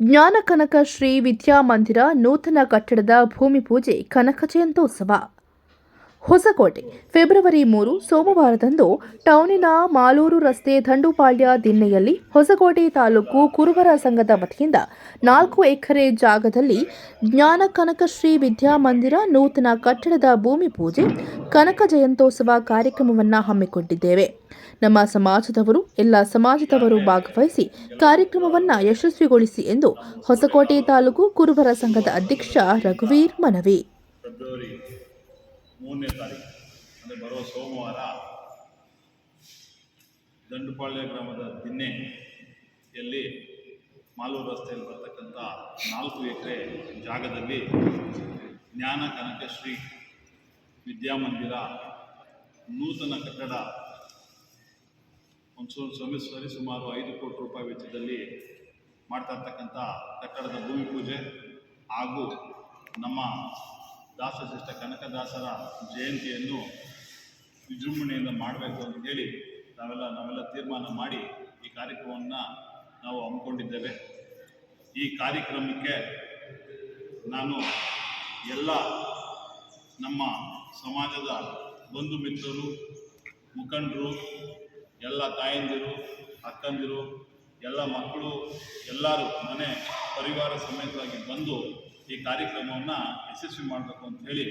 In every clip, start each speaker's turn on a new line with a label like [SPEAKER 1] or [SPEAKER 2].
[SPEAKER 1] ಜ್ಞಾನಕನಕ ಶ್ರೀ ವಿದ್ಯಾಮಂದಿರ ನೂತನ ಕಟ್ಟಡದ ಭೂಮಿ ಪೂಜೆ ಕನಕ ಜಯಂತ್ಯೋತ್ಸವ ಹೊಸಕೋಟೆ. ಫೆಬ್ರವರಿ ಮೂರು, ಸೋಮವಾರದಂದು ಟೌನಿನ ಮಾಲೂರು ರಸ್ತೆ ದಂಡುಪಾಳ್ಯ ದಿನ್ನೆಯಲ್ಲಿ ಹೊಸಕೋಟೆ ತಾಲೂಕು ಕುರುಬರ ಸಂಘದ ವತಿಯಿಂದ ನಾಲ್ಕು ಎಕರೆ ಜಾಗದಲ್ಲಿ ಜ್ಞಾನ ಕನಕ ಶ್ರೀ ವಿದ್ಯಾಮಂದಿರ ನೂತನ ಕಟ್ಟಡದ ಭೂಮಿ ಪೂಜೆ, ಕನಕ ಜಯಂತೋತ್ಸವ ಕಾರ್ಯಕ್ರಮವನ್ನು ಹಮ್ಮಿಕೊಂಡಿದ್ದೇವೆ. ನಮ್ಮ ಸಮಾಜದವರು, ಎಲ್ಲ ಸಮಾಜದವರು ಭಾಗವಹಿಸಿ ಕಾರ್ಯಕ್ರಮವನ್ನು ಯಶಸ್ವಿಗೊಳಿಸಿ ಎಂದು ಹೊಸಕೋಟೆ ತಾಲೂಕು ಕುರುಬರ ಸಂಘದ ಅಧ್ಯಕ್ಷ ರಘುವೀರ್ ಮನವಿ.
[SPEAKER 2] ಮೂರನೇ ತಾರೀಕು, ಅಂದರೆ ಬರುವ ಸೋಮವಾರ ದಂಡುಪಾಳ್ಯ ಗ್ರಾಮದ ದಿನ್ನೆಯಲ್ಲಿ ಮಾಲೂರು ರಸ್ತೆಯಲ್ಲಿ ಬರ್ತಕ್ಕಂಥ ನಾಲ್ಕು ಎಕರೆ ಜಾಗದಲ್ಲಿ ಜ್ಞಾನ ಕನಕಶ್ರೀ ವಿದ್ಯಾಮಂದಿರ ನೂತನ ಕಟ್ಟಡ ಒಂದು ಸರಿ ಸುಮಾರು ಐದು ಕೋಟಿ ರೂಪಾಯಿ ವೆಚ್ಚದಲ್ಲಿ ಮಾಡ್ತಾ ಇರ್ತಕ್ಕಂಥ ಕಟ್ಟಡದ ಭೂಮಿ ಪೂಜೆ ಹಾಗೂ ನಮ್ಮ ದಾಸಶಿಷ್ಟ ಕನಕದಾಸರ ಜಯಂತಿಯನ್ನು ವಿಜೃಂಭಣೆಯಿಂದ ಮಾಡಬೇಕು ಅಂತ ಹೇಳಿ ನಾವೆಲ್ಲ ನಾವೆಲ್ಲ ತೀರ್ಮಾನ ಮಾಡಿ ಈ ಕಾರ್ಯಕ್ರಮವನ್ನು ನಾವು ಹಮ್ಮಿಕೊಂಡಿದ್ದೇವೆ. ಈ ಕಾರ್ಯಕ್ರಮಕ್ಕೆ ನಾನು ಎಲ್ಲ ನಮ್ಮ ಸಮಾಜದ ಬಂಧು ಮಿತ್ರರು, ಮುಖಂಡರು, ಎಲ್ಲ ತಾಯಂದಿರು, ಅಕ್ಕಂದಿರು, ಎಲ್ಲ ಮಕ್ಕಳು, ಎಲ್ಲರೂ ಮನೆ ಪರಿವಾರ ಸಮೇತವಾಗಿ ಬಂದು ಈ ಕಾರ್ಯಕ್ರಮವನ್ನು ಯಶಸ್ವಿ ಮಾಡಬೇಕು ಅಂತ ಹೇಳಿ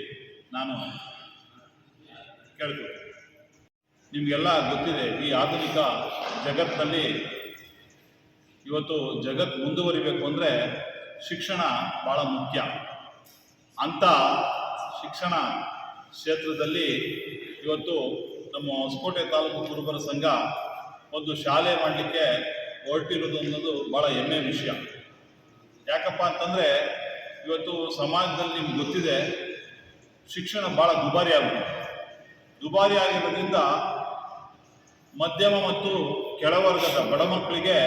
[SPEAKER 2] ನಾನು ಕೇಳ್ಕೊಳ್ತೀನಿ. ನಿಮಗೆಲ್ಲ ಗೊತ್ತಿದೆ, ಈ ಆಧುನಿಕ ಜಗತ್ತಿನಲ್ಲಿ ಇವತ್ತು ಜಗತ್ತು ಮುಂದುವರಿಬೇಕು ಅಂದರೆ ಶಿಕ್ಷಣ ಭಾಳ ಮುಖ್ಯ. ಅಂಥ ಶಿಕ್ಷಣ ಕ್ಷೇತ್ರದಲ್ಲಿ ಇವತ್ತು ನಮ್ಮ ಹೊಸಕೋಟೆ ತಾಲೂಕು ಕುರುಬರ ಸಂಘ ಒಂದು ಶಾಲೆ ಮಾಡಲಿಕ್ಕೆ ಹೊರಟಿರೋದು ಅನ್ನೋದು ಭಾಳ ಹೆಮ್ಮೆ ವಿಷಯ. ಯಾಕಪ್ಪ ಅಂತಂದರೆ ಇವತ್ತು ಸಮಾಜದಲ್ಲಿ ನಿಮ್ಗೆ ಗೊತ್ತಿದೆ, ಶಿಕ್ಷಣ ಭಾಳ ದುಬಾರಿ ಆಗುತ್ತೆ ದುಬಾರಿ ಆಗಿರೋದ್ರಿಂದ ಮಧ್ಯಮ ಮತ್ತು ಕೆಳವರ್ಗದ ಬಡ ಮಕ್ಕಳಿಗೆ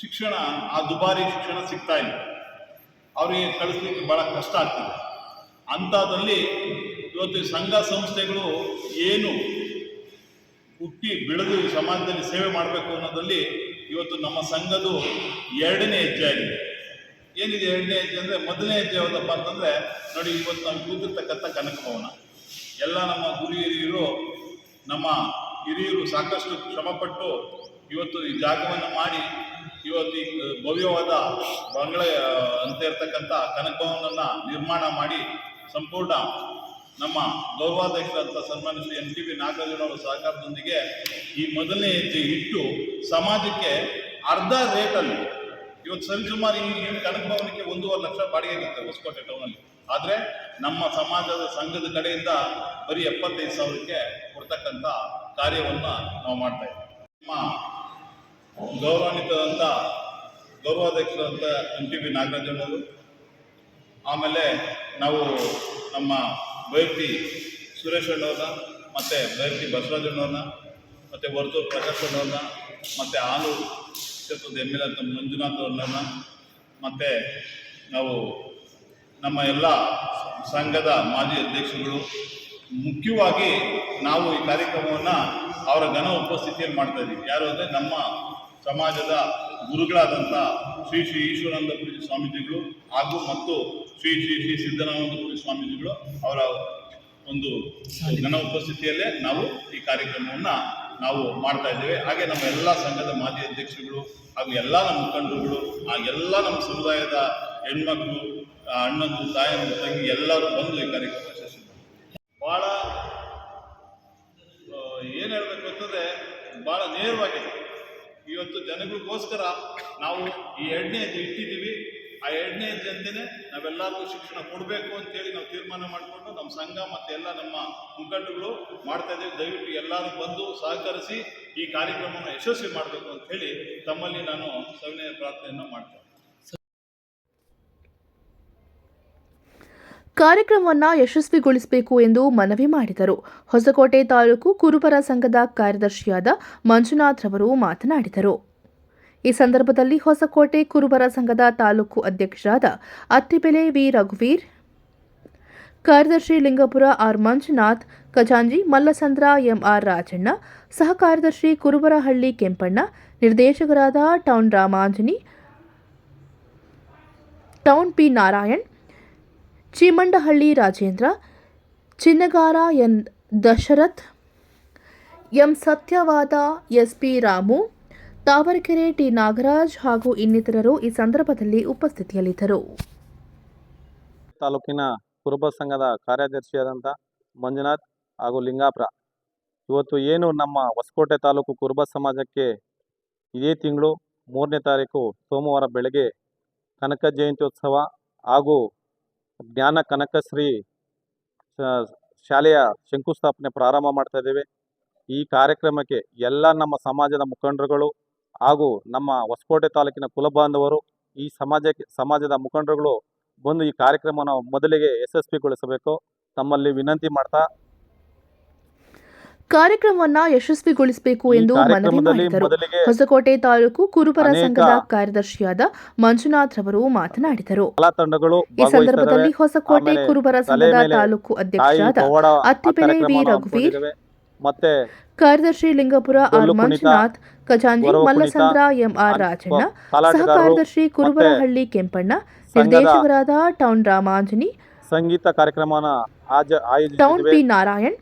[SPEAKER 2] ಶಿಕ್ಷಣ, ಆ ದುಬಾರಿ ಶಿಕ್ಷಣ ಸಿಗ್ತಾ ಇಲ್ಲ. ಅವರಿಗೆ ಕಳಿಸ್ಲಿಕ್ಕೆ ಭಾಳ ಕಷ್ಟ ಆಗ್ತದೆ. ಅಂಥದ್ರಲ್ಲಿ ಇವತ್ತು ಸಂಘ ಸಂಸ್ಥೆಗಳು ಏನು ಹುಟ್ಟಿ ಬೆಳೆದು ಸಮಾಜದಲ್ಲಿ ಸೇವೆ ಮಾಡಬೇಕು ಅನ್ನೋದ್ರಲ್ಲಿ ಇವತ್ತು ನಮ್ಮ ಸಂಘದ್ದು ಎರಡನೇ ಹೆಜ್ಜೆ ಆಗಿದೆ. ಏನಿದೆ ಎರಡನೇ ಹೆಜ್ಜೆ ಅಂದರೆ ಮೊದಲನೇ ಹೆಜ್ಜೆ ಯಾವುದಪ್ಪ ಅಂತಂದರೆ ನೋಡಿ ಇವತ್ತು ನಾವು ಕೂತಿರ್ತಕ್ಕಂಥ ಕನಕ ಭವನ ಎಲ್ಲ ನಮ್ಮ ಗುರು ಹಿರಿಯರು, ನಮ್ಮ ಹಿರಿಯರು ಸಾಕಷ್ಟು ಶ್ರಮಪಟ್ಟು ಇವತ್ತು ಈ ಜಾಗವನ್ನು ಮಾಡಿ ಇವತ್ತು ಈ ಭವ್ಯವಾದ ಬಂಗ್ಲೆ ಅಂತ ಇರ್ತಕ್ಕಂಥ ಕನಕ ಭವನವನ್ನು ನಿರ್ಮಾಣ ಮಾಡಿ ಸಂಪೂರ್ಣ ನಮ್ಮ ಗೌರವಾಧ್ಯಕ್ಷರಂತ ಸನ್ಮಾನ ಶ್ರೀ ಎನ್ ಟಿ ವಿ ನಾಗರಾಜನವರ ಸಹಕಾರದೊಂದಿಗೆ ಈ ಮೊದಲನೇ ಹೆಜ್ಜೆ ಇಟ್ಟು ಸಮಾಜಕ್ಕೆ ಅರ್ಧ ರೇಟಲ್ಲಿ ಇವತ್ತು ಸರಿಸುಮಾರು ಈ ಈ ಕನಕ ಭವನಕ್ಕೆ ಒಂದೂವರೆ ಲಕ್ಷ ಬಾಡಿಗೆ ಆಗುತ್ತೆ ಹೊಸಕೋಟೆ ಟೌನಲ್ಲಿ ಆದರೆ ನಮ್ಮ ಸಮಾಜದ ಸಂಘದ ಕಡೆಯಿಂದ ಬರೀ ಎಪ್ಪತ್ತೈದು ಸಾವಿರಕ್ಕೆ ಕೊಡ್ತಕ್ಕಂಥ ಕಾರ್ಯವನ್ನು ನಾವು ಮಾಡ್ತಾ ಇದ್ದೀವಿ. ನಮ್ಮ ಗೌರವಾನ್ವಿತದಂಥ ಗೌರವಾಧ್ಯಕ್ಷರಂತ ಎಂ ಟಿ ಬಿ ನಾಗರಾಜನವರು ಆಮೇಲೆ ನಾವು ನಮ್ಮ ಬೈರ್ತಿ ಸುರೇಶ್ ಅಣ್ಣವ್ರನ್ನ, ಮತ್ತು ಬೈರ್ತಿ ಬಸವರಾಜಣ್ಣವ್ರನ್ನ ಮತ್ತು ವರ್ತೂರು ಪ್ರಕಾಶ್ ಅಣ್ಣವ್ರನ್ನ, ಮತ್ತು ಆಲೂರು ಕ್ಷೇತ್ರದ ಎಂ ಎಲ್ ಅಂತ ಮಂಜುನಾಥ್ ಅವ್ರನ್ನ ಮತ್ತು ನಾವು ನಮ್ಮ ಎಲ್ಲ ಸಂಘದ ಮಾಜಿ ಅಧ್ಯಕ್ಷರುಗಳು ಮುಖ್ಯವಾಗಿ ನಾವು ಈ ಕಾರ್ಯಕ್ರಮವನ್ನು ಅವರ ಘನ ಉಪಸ್ಥಿತಿಯಲ್ಲಿ ಮಾಡ್ತಾ ಇದ್ದೀವಿ. ಯಾರು ಅಂದರೆ ನಮ್ಮ ಸಮಾಜದ ಗುರುಗಳಾದಂಥ ಶ್ರೀ ಶ್ರೀ ಈಶ್ವರಾನಂದಪುರಿ ಸ್ವಾಮೀಜಿಗಳು ಹಾಗೂ ಮತ್ತು ಶ್ರೀ ಶ್ರೀ ಶ್ರೀ ಸಿದ್ದರಾಮಂದಪುರಿ ಸ್ವಾಮೀಜಿಗಳು ಅವರ ಒಂದು ಘನ ಉಪಸ್ಥಿತಿಯಲ್ಲೇ ನಾವು ಈ ಕಾರ್ಯಕ್ರಮವನ್ನು ನಾವು ಮಾಡ್ತಾ ಇದ್ದೇವೆ. ಹಾಗೆ ನಮ್ಮ ಎಲ್ಲ ಸಂಘದ ಮಾಜಿ ಅಧ್ಯಕ್ಷರುಗಳು ಹಾಗೂ ಎಲ್ಲ ನಮ್ಮ ಮುಖಂಡರುಗಳು ಆ ಎಲ್ಲ ನಮ್ಮ ಸಮುದಾಯದ ಹೆಣ್ಮಕ್ಳು ಅಣ್ಣಂದು ತಾಯಂದು ತಂಗಿ ಎಲ್ಲರೂ ಬಂದು ಈ ಕಾರ್ಯಕ್ರಮ ಯಶಸ್ವಿ. ಭಾಳ ಏನು ಹೇಳಬೇಕು ಅಂತಂದರೆ ಭಾಳ ನೇರವಾಗಿದೆ. ಇವತ್ತು ಜನಗಳಿಗೋಸ್ಕರ ನಾವು ಈ ಹೆಜ್ಜೆ ಇಟ್ಟಿದ್ದೀವಿ. ಆ ಎರಡನೇ ಅಂತಲೇ ನಾವೆಲ್ಲರಿಗೂ ಶಿಕ್ಷಣ ಕೊಡಬೇಕು ಅಂತೇಳಿ ನಾವು ತೀರ್ಮಾನ ಮಾಡಿಕೊಂಡು ನಮ್ಮ ಸಂಘ ಮತ್ತು ಎಲ್ಲ ನಮ್ಮ ಮುಖಂಡರುಗಳು ಮಾಡ್ತಾ ಇದ್ದೀವಿ. ದಯವಿಟ್ಟು ಎಲ್ಲರೂ ಬಂದು ಸಹಕರಿಸಿ ಈ ಕಾರ್ಯಕ್ರಮವನ್ನು ಯಶಸ್ವಿ ಮಾಡಬೇಕು ಅಂತ ಹೇಳಿ ತಮ್ಮಲ್ಲಿ ನಾನು ಸವಿನಯ ಪ್ರಾರ್ಥನೆಯನ್ನು ಮಾಡ್ತೇನೆ.
[SPEAKER 1] ಕಾರ್ಯಕ್ರಮವನ್ನು ಯಶಸ್ವಿಗೊಳಿಸಬೇಕು ಎಂದು ಮನವಿ ಮಾಡಿದರು. ಹೊಸಕೋಟೆ ತಾಲೂಕು ಕುರುಬರ ಸಂಘದ ಕಾರ್ಯದರ್ಶಿಯಾದ ಮಂಜುನಾಥ್ ರವರು ಮಾತನಾಡಿದರು. ಈ ಸಂದರ್ಭದಲ್ಲಿ ಹೊಸಕೋಟೆ ಕುರುಬರ ಸಂಘದ ತಾಲೂಕು ಅಧ್ಯಕ್ಷರಾದ ಅತ್ತಿಬೆಲೆ ವಿ. ರಘುವೀರ್, ಕಾರ್ಯದರ್ಶಿ ಲಿಂಗಪುರ ಆರ್. ಮಂಜುನಾಥ್, ಖಜಾಂಜಿ ಮಲ್ಲಸಂದ್ರ ಎಂಆರ್ ರಾಜಣ್ಣ ಸಹ ಕಾರ್ಯದರ್ಶಿ ಕುರುಬರಹಳ್ಳಿ ಕೆಂಪಣ್ಣ, ನಿರ್ದೇಶಕರಾದ town Ramanjani, town P. Narayan, Cheemandahalli Rajendra, Chinnagara N. Dasharath, M. Satyavada SP Ramu Thavarekere T. Nagaraj ಹಾಗೂ ಇನ್ನಿತರರು ಈ ಸಂದರ್ಭದಲ್ಲಿ ಉಪಸ್ಥಿತಿಯಲ್ಲಿದ್ದರು.
[SPEAKER 3] ತಾಲೂಕಿನ ಕುರುಬ ಸಂಘದ ಕಾರ್ಯದರ್ಶಿಯಾದಂಥ ಮಂಜುನಾಥ್ ಹಾಗೂ ಲಿಂಗಾಪುರ. ಇವತ್ತು ಏನು ನಮ್ಮ ಹೊಸಕೋಟೆ ತಾಲೂಕು ಕುರುಬ ಸಮಾಜಕ್ಕೆ ಇದೇ ತಿಂಗಳು ಮೂರನೇ ತಾರೀಕು ಸೋಮವಾರ ಬೆಳಗ್ಗೆ ಕನಕ ಜಯಂತ್ಯೋತ್ಸವ ಹಾಗೂ ಜ್ಞಾನ ಕನಕಶ್ರೀ ಶಾಲೆಯ ಶಂಕುಸ್ಥಾಪನೆ ಪ್ರಾರಂಭ ಮಾಡ್ತಾ ಇದ್ದೇವೆ. ಈ ಕಾರ್ಯಕ್ರಮಕ್ಕೆ ಎಲ್ಲ ನಮ್ಮ ಸಮಾಜದ ಮುಖಂಡರುಗಳು ಹಾಗೂ ನಮ್ಮ ಹೊಸಕೋಟೆ ತಾಲೂಕಿನ ಕುಲಬಾಂಧವರು ಈ ಸಮಾಜಕ್ಕೆ ಸಮಾಜದ ಮುಖಂಡರುಗಳು ಬಂದು ಈ ಕಾರ್ಯಕ್ರಮವನ್ನು ಮೊದಲಿಗೆ ಯಶಸ್ವಿಗೊಳಿಸಬೇಕು. ತಮ್ಮಲ್ಲಿ ವಿನಂತಿ ಮಾಡ್ತಾ
[SPEAKER 1] ಕಾರ್ಯಕ್ರಮವನ್ನ ಯಶಸ್ವಿಗೊಳಿಸಬೇಕು ಎಂದು ಮನವಿ ಮಾಡಿದರು. ಹೊಸಕೋಟೆ ತಾಲೂಕು ಕುರುಬರ ಸಂಘದ ಕಾರ್ಯದರ್ಶಿಯಾದ ಮಂಜುನಾಥ್ ರವರು ಮಾತನಾಡಿದರು. ಈ ಸಂದರ್ಭದಲ್ಲಿ ಹೊಸಕೋಟೆ ಕುರುಬರ ಸಂಘದ ತಾಲೂಕು ಅಧ್ಯಕ್ಷರಾದ ಅತ್ತಿಬೆಲೆ ವಿ. ರಘುವೀರ್
[SPEAKER 3] ಮತ್ತೆ
[SPEAKER 1] ಕಾರ್ಯದರ್ಶಿ ಲಿಂಗಪುರ ಆರ್ ಮಂಜುನಾಥ್ ಖಜಾಂಜಿ ಮಲ್ಲಸಂದ್ರ ಎಂಆರ್ ರಾಜಣ್ಣ ಸಹ ಕಾರ್ಯದರ್ಶಿ ಕುರುಬರಹಳ್ಳಿ ಕೆಂಪಣ್ಣ ನಿರ್ದೇಶಕರಾದ ಟೌನ್ ರಾಮಾಂಜನಿ
[SPEAKER 3] ಸಂಗೀತ ಕಾರ್ಯಕ್ರಮನ ಆಜ
[SPEAKER 1] town P Narayan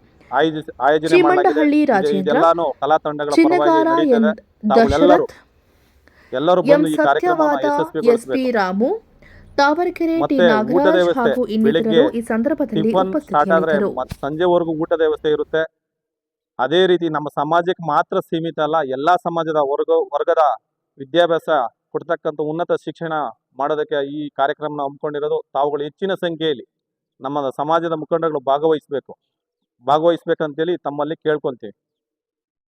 [SPEAKER 1] Cheemandahalli Rajendra, Chinnagara N Dasharath
[SPEAKER 3] ಎಲ್ಲರೂ
[SPEAKER 1] M Satyavada SP
[SPEAKER 3] P
[SPEAKER 1] Ramu Thavarekere T Nagaraj ಹಾಗೂ ಇನ್ನಿತರರು ಈ ಸಂದರ್ಭದಲ್ಲಿ
[SPEAKER 3] ಉಪಸ್ಥಿತರಿದ್ದರು ಸಂಜೆವರೆಗೂ ಊಟದ ವ್ಯವಸ್ಥೆ ಇರುತ್ತೆ. ಅದೇ ರೀತಿ ನಮ್ಮ ಸಮಾಜಕ್ಕೆ ಮಾತ್ರ ಸೀಮಿತ ಅಲ್ಲ, ಎಲ್ಲ ಸಮಾಜದ ವರ್ಗ, ವರ್ಗದ ವಿದ್ಯಾಭ್ಯಾಸ ಕೊಡ್ತಕ್ಕಂಥ ಉನ್ನತ ಶಿಕ್ಷಣ ಮಾಡೋದಕ್ಕೆ ಈ ಕಾರ್ಯಕ್ರಮನ ಹಮ್ಮಿಕೊಂಡಿರೋದು ತಾವುಗಳು ಹೆಚ್ಚಿನ ಸಂಖ್ಯೆಯಲ್ಲಿ ನಮ್ಮ ಸಮಾಜದ ಮುಖಂಡಗಳು ಭಾಗವಹಿಸಬೇಕು. ಭಾಗವಹಿಸ್ಬೇಕಂತೇಳಿ ತಮ್ಮಲ್ಲಿ ಕೇಳ್ಕೊಂತೀವಿ.